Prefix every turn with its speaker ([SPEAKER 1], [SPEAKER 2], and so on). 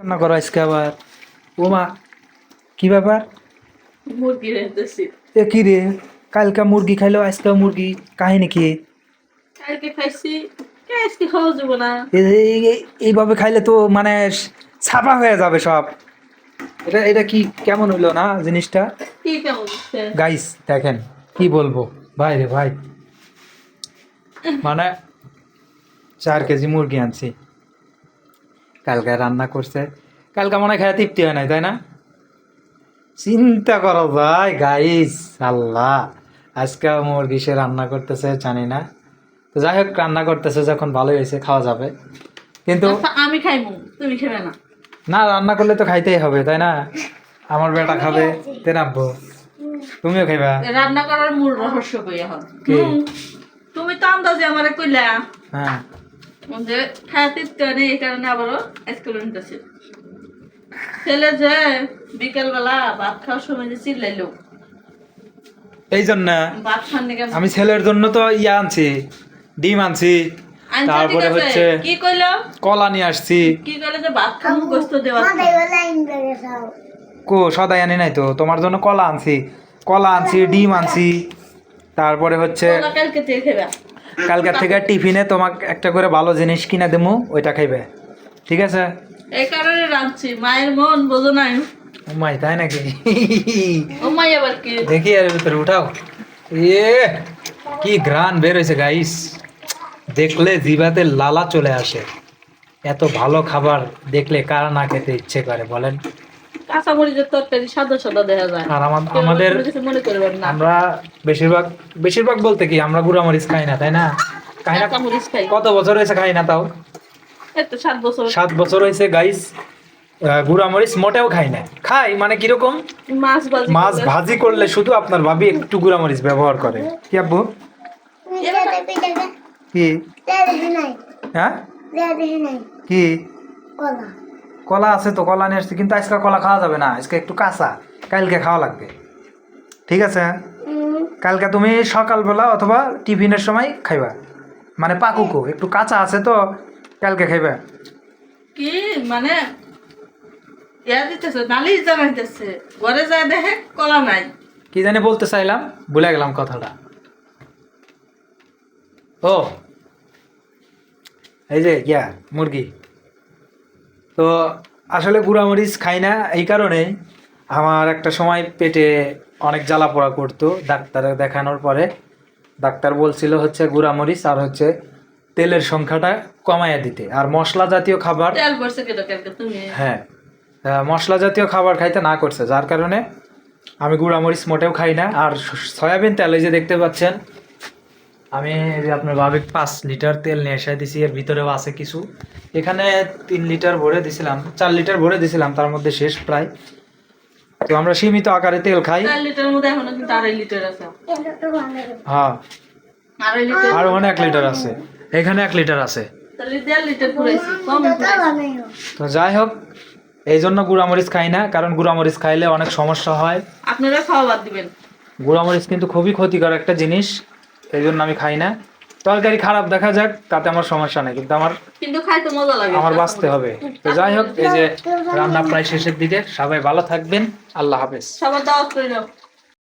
[SPEAKER 1] রান্না করো আজকে আবার? ও মা কি ব্যাপার?
[SPEAKER 2] মুরগি রেঁধেছি
[SPEAKER 1] এ কি রে? কালকা মুরগি খাইলো আজকে মুরগি কাহিনী কি?
[SPEAKER 2] কালকে খাইছি আজকে খাওয়া যাব না?
[SPEAKER 1] এ- এই- এই- এইভাবে খাইলে তো মানে ছাপা হয়ে যাবে সব। এটা এটা কি কেমন হইল না জিনিসটা? গাইস দেখেন কি বলব? ভাই রে ভাই। মানে চার কেজি মুরগি আনছি। কালকে রান্না করছে। কালকে মনে খায় তৃপ্তি হয় নাই তাই না? চিন্তা করো ভাই গাইস আল্লাহ। আজকে মুরগি সে রান্না করতেছে জানি না। তো যাই হোক রান্না করতেছে যখন ভালোই হয়েছে খাওয়া যাবে। কিন্তু
[SPEAKER 2] আচ্ছা, আমি খাইমু তুমি খাবে না।
[SPEAKER 1] না রান্না করলে তো খাইতেই হবে তাই না? আমার বেটা খাবে তে তেনাব্বো তুমিও খাইবা।
[SPEAKER 2] রান্না করার মূল রহস্য কই এখন? তুমি তো আন্দাজে আমারে কইলা।
[SPEAKER 1] হ্যাঁ।
[SPEAKER 2] যে খাইতে নেই এই কারণে আবারও নিতেছি ছেলে যে বিকেলবেলা ভাত খাওয়ার সময় যে চিল্লাইলো।
[SPEAKER 1] এই জন্য আমি ছেলের জন্য তো ইয়া আনছি ডিম আনছি।
[SPEAKER 2] আচ্ছা,
[SPEAKER 1] তারপরে হচ্ছে
[SPEAKER 2] কি কইলো?
[SPEAKER 1] কলা নিয়ে আসছি।
[SPEAKER 2] কি কইলো যে ভাত খামু গোস্ত দেওয়া।
[SPEAKER 1] কো সদাই আনি নাই তো তোমার জন্য কলা আনছি। কলা আনছি ডিম আনছি। তারপরে হচ্ছে
[SPEAKER 2] কালকে থেকে খাবে
[SPEAKER 1] কালকার থেকে টিফিনে তোমাকে একটা করে ভালো জিনিস কিনা দেবো ওইটা খাইবে। ঠিক আছে?
[SPEAKER 2] এই কারণে রাঁধছি। মায়ের মন বোঝো নাই।
[SPEAKER 1] মাই তাই নাকি?
[SPEAKER 2] মাই আবার কি?
[SPEAKER 1] দেখি এর ভিতরে উঠাও। এ কি গ্রান বের হয়েছে গাইস দেখলে জিভাতে লালা চলে আসে। এত ভালো খাবার দেখলে কারা না খেতে ইচ্ছে করে বলেন?
[SPEAKER 2] কাঁচা মরিচের তরকারি সাদা সাদা দেখা যায়।
[SPEAKER 1] আর আমাদের
[SPEAKER 2] মনে করবেন না।
[SPEAKER 1] আমরা বেশিরভাগ বেশিরভাগ বলতে কি আমরা গুড়ামরিচ খাই না তাই না? খাই না
[SPEAKER 2] মরিচ খাই।
[SPEAKER 1] কত বছর হয়েছে খাই না তাও?
[SPEAKER 2] এই তো সাত বছর।
[SPEAKER 1] সাত বছর হয়েছে গাইস গুড়ামরিচ মোটেও খাই না। খাই মানে কীরকম?
[SPEAKER 2] মাছ ভাজি
[SPEAKER 1] মাছ
[SPEAKER 2] করলে-
[SPEAKER 1] ভাজি করলে শুধু আপনার ভাবি একটু গুড়ামরিচ ব্যবহার করে। কি আব্বু? কি? হ্যাঁ? কি? কলা। আছে তো কলা নিয়ে আসছি কিন্তু আজকে কলা খাওয়া যাবে না আজকে একটু কাঁচা কালকে খাওয়া লাগবে। ঠিক আছে? কালকে তুমি সকালবেলা অথবা টিফিনের সময় খাইবা। মানে পাকুকো একটু কাঁচা আছে তো কালকে খাইবা।
[SPEAKER 2] কি? মানে ইয়া দিতেছে নালিশ জানাইতেছে ঘরে যায় দেখে কলা নাই।
[SPEAKER 1] কি জানি বলতে চাইলাম ভুলে গেলাম কথাটা। ও এই যে ইয়া মুরগি। তো আসলে গুঁড়ামরিচ খাই না এই কারণে আমার একটা সময় পেটে অনেক জ্বালা পোড়া করতো ডাক্তার দেখানোর পরে। ডাক্তার বলছিল হচ্ছে গুঁড়ামরিচ আর হচ্ছে তেলের সংখ্যাটা কমাইয়া দিতে। আর মশলা জাতীয় খাবার হ্যাঁ মশলা জাতীয় খাবার খাইতে না করছে যার কারণে আমি গুঁড়ামরিচ মোটেও খাই না। আর সয়াবিন তেল যে দেখতে পাচ্ছেন আমি যে আপনার ভাবিক পাঁচ লিটার তেল নিয়ে এসে দিছি এর ভিতরেও আছে কিছু। এখানে তিন লিটার ভরে দিছিলাম চার লিটার ভরে দিছিলাম তার মধ্যে শেষ প্রায়। তো আমরা সীমিত আকারে তেল খাই। হ্যাঁ। আর ওখানে এক লিটার আছে। এখানে এক লিটার আছে। তো যাই হোক এই জন্য গুঁড়ামরিচ খাই না কারণ গুঁড়ামরিচ খাইলে অনেক সমস্যা হয়।
[SPEAKER 2] আপনারা খাওয়া বাদ দিবেন।
[SPEAKER 1] গুঁড়ামরিচ কিন্তু খুবই ক্ষতিকর একটা জিনিস। এই জন্য আমি খাই না। তরকারি খারাপ দেখা যাক তাতে আমার সমস্যা নেই কিন্তু আমার
[SPEAKER 2] কিন্তু খাইতে মজা লাগে
[SPEAKER 1] আমার বাঁচতে হবে। তো যাই হোক এই যে রান্না প্রায় শেষের দিকে সবাই ভালো থাকবেন আল্লাহ হাফেজ।
[SPEAKER 2] সবার দাওয়াত দাও